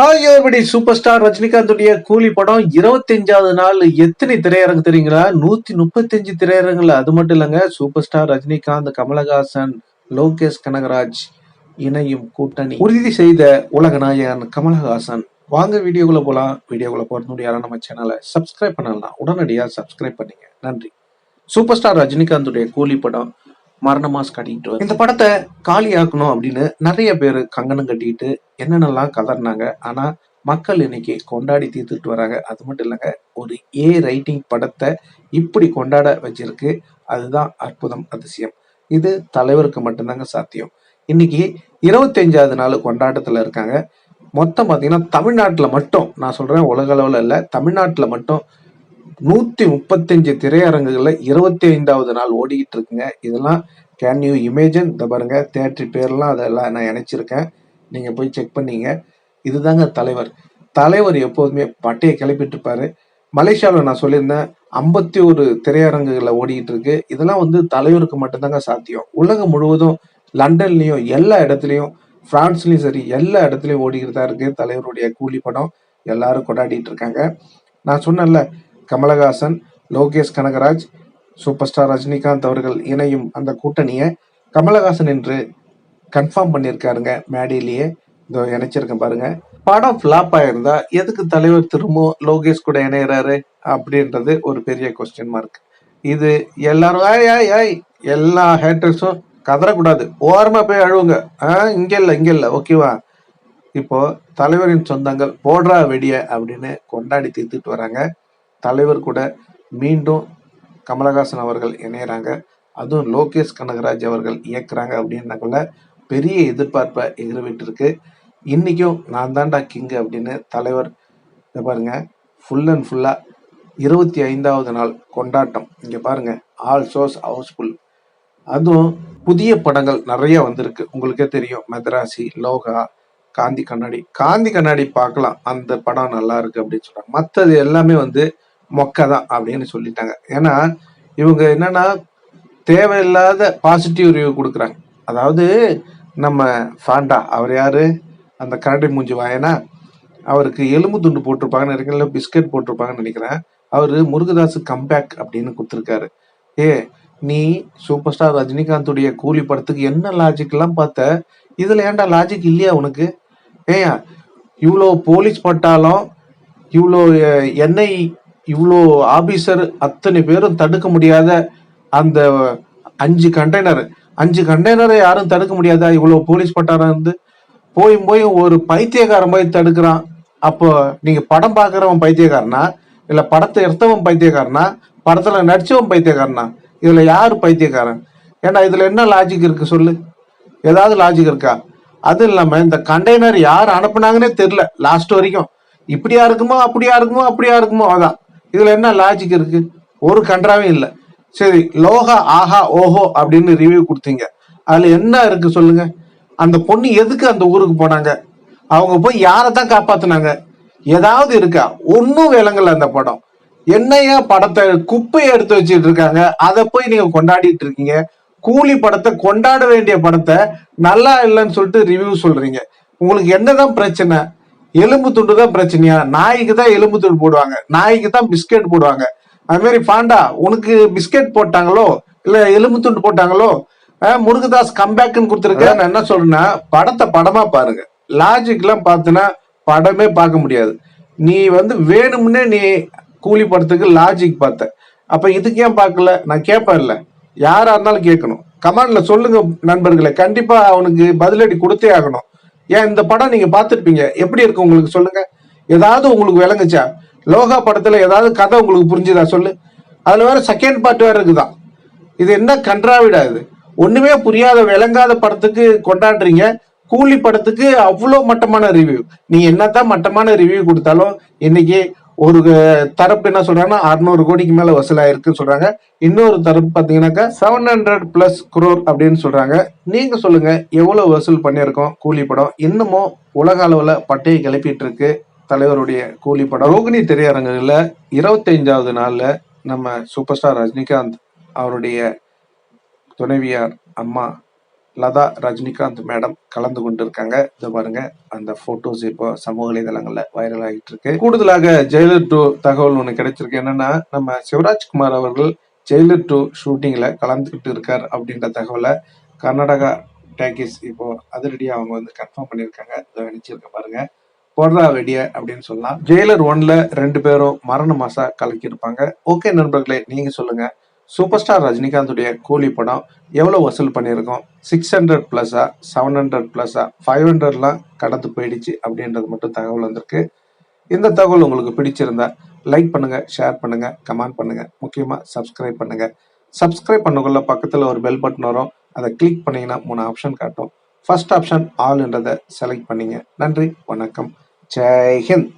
Hi super star ரஜினிகாந்துடைய கூலி படம் இருபத்தஞ்சாவது நாள் எத்தனை திரையரங்கு தெரியுங்களா? நூத்தி முப்பத்தஞ்சு திரையரங்குல. அது மட்டும் இல்லைங்க. சூப்பர் ஸ்டார் ரஜினிகாந்த் கமலஹாசன் லோகேஷ் கனகராஜ் இணையும் கூட்டணி. உறுதி செய்த உலக நாயகன் கமலஹாசன். வாங்க வீடியோக்குள்ள போலாம். வீடியோக்குள்ள போறது முடியாத நம்ம சேனலை சப்ஸ்கிரைப் பண்ணலாம் உடனடியாக சப்ஸ்கிரைப் பண்ணுங்க. நன்றி. சூப்பர் ஸ்டார் ரஜினிகாந்துடைய கூலி படம் மரண மாஸ் கட்டிட்டு இந்த படத்தை காலியாக்கணும் அப்படின்னு நிறைய பேர் கங்கணம் கட்டிட்டு என்னென்னலாம் கதறினாங்க. ஆனா மக்கள் இன்னைக்கு கொண்டாடி தீர்த்துட்டு வராங்க. அது மட்டும் இல்லைங்க ஒரு ஏ ரைட்டிங் படத்தை இப்படி கொண்டாட வச்சிருக்கு. அதுதான் அற்புதம் அதிசயம். இது தலைவருக்கு மட்டும்தாங்க சாத்தியம். இன்னைக்கு இருபத்தஞ்சாவது நாள் கொண்டாட்டத்தில் இருக்காங்க. மொத்தம் பார்த்தீங்கன்னா தமிழ்நாட்டில் மட்டும் நான் சொல்கிறேன் உலக அளவில் இல்லை தமிழ்நாட்டில் மட்டும் நூத்தி முப்பத்தஞ்சு திரையரங்குகள்ல இருபத்தி ஐந்தாவது நாள் ஓடிக்கிட்டு இருக்குங்க. இதெல்லாம் கேன் யூ இமேஜின் இந்த பாருங்க தேட்டரி பேர்லாம் அதெல்லாம் நான் இணைச்சிருக்கேன். நீங்க போய் செக் பண்ணீங்க. இதுதாங்க தலைவர். தலைவர் எப்போதுமே பட்டையை கிளப்பிட்டு இருப்பாரு மலேசியாவில் நான் சொல்லியிருந்தேன் ஐம்பத்தி ஒரு திரையரங்குகளில் ஓடிக்கிட்டு இருக்கு. இதெல்லாம் வந்து தலைவருக்கு மட்டும்தாங்க சாத்தியம். உலகம் முழுவதும் லண்டன்லேயும் எல்லா இடத்துலையும் ஃப்ரான்ஸ்லேயும் சரி எல்லா இடத்துலையும் ஓடிக்கிட்டு தான் இருக்கு தலைவருடைய கூலி படம். எல்லாரும் கொண்டாடிட்டு இருக்காங்க. நான் சொன்னேன்ல கமலஹாசன் லோகேஷ் கனகராஜ் சூப்பர் ஸ்டார் ரஜினிகாந்த் அவர்கள் இணையும் அந்த கூட்டணியை கமலஹாசன் என்று கன்ஃபார்ம் பண்ணியிருக்காருங்க மேடையிலேயே. இதோ இணைச்சிருக்கேன் பாருங்க. படம் ஃபிளாப் ஆயிருந்தா எதுக்கு தலைவர் திரும்பவும் லோகேஷ் கூட இணையறாரு அப்படின்றது ஒரு பெரிய கொஸ்டின் மார்க் இது எல்லாரும் ஆய் ஆய் ஆய் எல்லா ஹேட்டர்ஸும் கதறக்கூடாது. ஓரமா போய் அழுவுங்க. ஆ இங்க இல்லை இங்க இல்லை. ஓகேவா இப்போ தலைவரின் சொந்தங்கள் போடுறா வெடிய அப்படின்னு கொண்டாடி தீர்த்துட்டு வராங்க. தலைவர் கூட மீண்டும் கமலஹாசன் அவர்கள் இணையறாங்க. அதுவும் லோகேஷ் கனகராஜ் அவர்கள் இயக்குறாங்க அப்படின்னாக்குள்ள பெரிய எதிர்பார்ப்பை எதிர்விட்டிருக்கு. இன்றைக்கும் நான் தாண்டா கிங் அப்படின்னு தலைவர் இதை பாருங்க ஃபுல் அண்ட் ஃபுல்லாக இருபத்தி ஐந்தாவது நாள் கொண்டாட்டம். இங்கே பாருங்க ஆல் ஷோஸ் ஹவுஸ்ஃபுல் அதுவும் புதிய படங்கள் நிறைய வந்திருக்கு. உங்களுக்கே தெரியும் மெதராசி லோகா காந்தி கண்ணாடி. காந்தி கண்ணாடி பார்க்கலாம் அந்த படம் நல்லா இருக்கு அப்படின்னு சொல்றாங்க. மற்றது எல்லாமே வந்து மொக்க தான் அப்படின்னு சொல்லிட்டாங்க. ஏன்னா இவங்க என்னன்னா தேவையில்லாத பாசிட்டிவ் ரிவ்யூ கொடுக்குறாங்க. அதாவது நம்ம ஃபாண்டா அவர் யாரு? அந்த கரடி மூஞ்சி வாயனா? அவருக்கு எலும்பு துண்டு போட்டிருப்பாங்கன்னு நினைக்கிறேன் இல்லை பிஸ்கட் போட்டிருப்பாங்கன்னு நினைக்கிறேன். அவர் முருகதாஸ் கம்பேக் அப்படின்னு கொடுத்துருக்காரு. ஏ நீ சூப்பர் ஸ்டார் ரஜினிகாந்துடைய கூலி படத்துக்கு என்ன லாஜிக்லாம் பார்த்த? இதில் ஏன்டா லாஜிக் இல்லையா உனக்கு? ஏயா இவ்வளோ போலீஸ் பட்டாலும் இவ்வளோ எண்ணெய் இவ்வளோ ஆபீசர் அத்தனை பேரும் தடுக்க முடியாத அந்த அஞ்சு கண்டெய்னர் அஞ்சு கண்டெய்னரை யாரும் தடுக்க முடியாதா? இவ்வளோ போலீஸ் பட்டாரம் இருந்து? போய் போய் ஒரு பைத்தியக்காரன் போய் தடுக்கிறான். அப்போ நீங்க படம் பார்க்குறவன் பைத்தியக்காரனா? இல்லை படத்தை எடுத்தவன் பைத்தியக்காரனா? படத்துல நடிச்சவன் பைத்தியக்காரனா? இதுல யார் பைத்தியக்காரன்? ஏன்னா இதுல என்ன லாஜிக் இருக்கு சொல்லு? ஏதாவது லாஜிக் இருக்கா? அது இல்லாம இந்த கண்டெய்னர் யார் அனுப்புனாங்கன்னே தெரியல. லாஸ்ட் வரைக்கும். இப்படியா இருக்குமோ அப்படியா இருக்குமோ அப்படியா இருக்குமோ அதான். இதுல என்ன லாஜிக் இருக்கு? ஒரு கன்றாவே இல்லை. சரி லோகா ஆஹா ஓஹோ அப்படின்னு ரிவ்யூ கொடுத்தீங்க. அதுல என்ன இருக்கு சொல்லுங்க. அந்த பொண்ணு எதுக்கு அந்த ஊருக்கு போனாங்க? அவங்க போய் யாரை தான் காப்பாத்தினாங்க? ஏதாவது இருக்கா? ஒன்றும் விளங்கல அந்த படம். என்னையா படத்தை குப்பையை எடுத்து வச்சுட்டு இருக்காங்க? அதை போய் நீங்க கொண்டாடிட்டு இருக்கீங்க. கூலி படத்தை கொண்டாட வேண்டிய படத்தை நல்லா இல்லைன்னு சொல்லிட்டு ரிவ்யூ சொல்றீங்க. உங்களுக்கு என்னதான் பிரச்சனை? எலும்பு துண்டு தான் பிரச்சனையா? நாய்க்கு தான் எலும்பு துண்டு போடுவாங்க. நாய்க்கு தான் பிஸ்கெட் போடுவாங்க. அது மாதிரி பாண்டா உனக்கு பிஸ்கெட் போட்டாங்களோ? இல்ல எலும்பு துண்டு போட்டாங்களோ? முருகதாஸ் கம்பேக்னு கொடுத்துருக்க நான் என்ன சொல்றேன்னா படத்தை படமா பாருங்க. லாஜிக் எல்லாம் பார்த்தனா படமே பார்க்க முடியாது. நீ வந்து வேணும்னே நீ கூலி படத்துக்கு லாஜிக் பார்த்த. அப்ப இதுக்கு ஏன் பார்க்கல? நான் கேட்பேன் இல்ல. யாரா இருந்தாலும் கேட்கணும். கமெண்ட்ல சொல்லுங்க நண்பர்களை. கண்டிப்பா அவனுக்கு பதிலடி கொடுத்தே ஆகணும். ஏன் இந்த படம் நீங்க பார்த்துருப்பீங்க? எப்படி இருக்கு உங்களுக்கு சொல்லுங்க. ஏதாவது உங்களுக்கு விளங்குச்சா? லோகா படத்துல ஏதாவது கதை உங்களுக்கு புரிஞ்சுதா? சொல்லு. அதுல வேற செகண்ட் பார்ட் வேற இருக்குதான் இது என்ன கன்றாவிடா இது? ஒண்ணுமே புரியாத விளங்காத படத்துக்கு கொண்டாடுறீங்க. கூலி படத்துக்கு அவ்வளோ மட்டமான ரிவ்யூ நீ என்னத்தான் மட்டமான ரிவ்யூ கொடுத்தாலும் இன்னைக்கு ஒரு தரப்பு என்ன சொல்றாங்கன்னா அறுநூறு கோடிக்கு மேல வசூலாயிருக்குன்னு சொல்றாங்க. இன்னொரு தரப்பு பாத்தீங்கன்னாக்கா செவன் ஹண்ட்ரட் பிளஸ் குரோர் அப்படின்னு சொல்றாங்க. நீங்க சொல்லுங்க எவ்வளவு வசூல் பண்ணியிருக்கோம் கூலி படம்? இன்னமும் உலக அளவுல பட்டையை கிளப்பிட்டு இருக்கு தலைவருடைய கூலி படம். ரோகிணி திரையரங்குல இருபத்தைந்தாவது நாள்ல நம்ம சூப்பர் ஸ்டார் ரஜினிகாந்த் அவருடைய துணைவியார் அம்மா லதா ரஜினிகாந்த் மேடம் கலந்து கொண்டிருக்காங்க. இதை பாருங்க அந்த போட்டோஸ் இப்போ சமூக வலைதளங்கள்ல வைரல் ஆகிட்டு இருக்கு கூடுதலாக ஜெயிலர் டூ தகவல் ஒன்று கிடைச்சிருக்கு. என்னன்னா நம்ம சிவராஜ்குமார் அவர்கள் ஜெயிலர் டூ ஷூட்டிங்ல கலந்துக்கிட்டு இருக்கார் அப்படின்ற தகவலை கர்நாடகா டேக்கிஸ் இப்போ அதிரடியாக அவங்க வந்து கன்ஃபார்ம் பண்ணியிருக்காங்க. இதை நினைச்சிருக்க பாருங்க. போடுறா வெடிய அப்படின்னு சொல்லலாம். ஜெயிலர் ஒன்ல ரெண்டு பேரும் மரண மாசா கலக்கியிருப்பாங்க. ஓகே நண்பர்களே நீங்க சொல்லுங்க. சூப்பர் ஸ்டார் ரஜினிகாந்துடைய கூலி படம் எவ்வளோ வசூல் பண்ணியிருக்கோம்? சிக்ஸ் ஹண்ட்ரட் ப்ளஸ்ஸா செவன் ஹண்ட்ரட் ப்ளஸ்ஸா ஃபைவ் ஹண்ட்ரட்லாம் கடந்து போயிடுச்சு அப்படின்றது மட்டும் தகவல் வந்திருக்கு. இந்த தகவல் உங்களுக்கு பிடிச்சிருந்தா லைக் பண்ணுங்கள் ஷேர் பண்ணுங்கள் கமெண்ட் பண்ணுங்கள் முக்கியமாக சப்ஸ்கிரைப் பண்ணுங்கள் சப்ஸ்கிரைப் பண்ணக்குள்ள பக்கத்தில் ஒரு பெல் பட்டன் வரும். அதை கிளிக் பண்ணீங்கன்னா மூணு ஆப்ஷன் காட்டும். ஃபர்ஸ்ட் ஆப்ஷன் ஆல்ன்றதை செலக்ட் பண்ணிங்க. நன்றி வணக்கம். ஜெய் ஹிந்த்.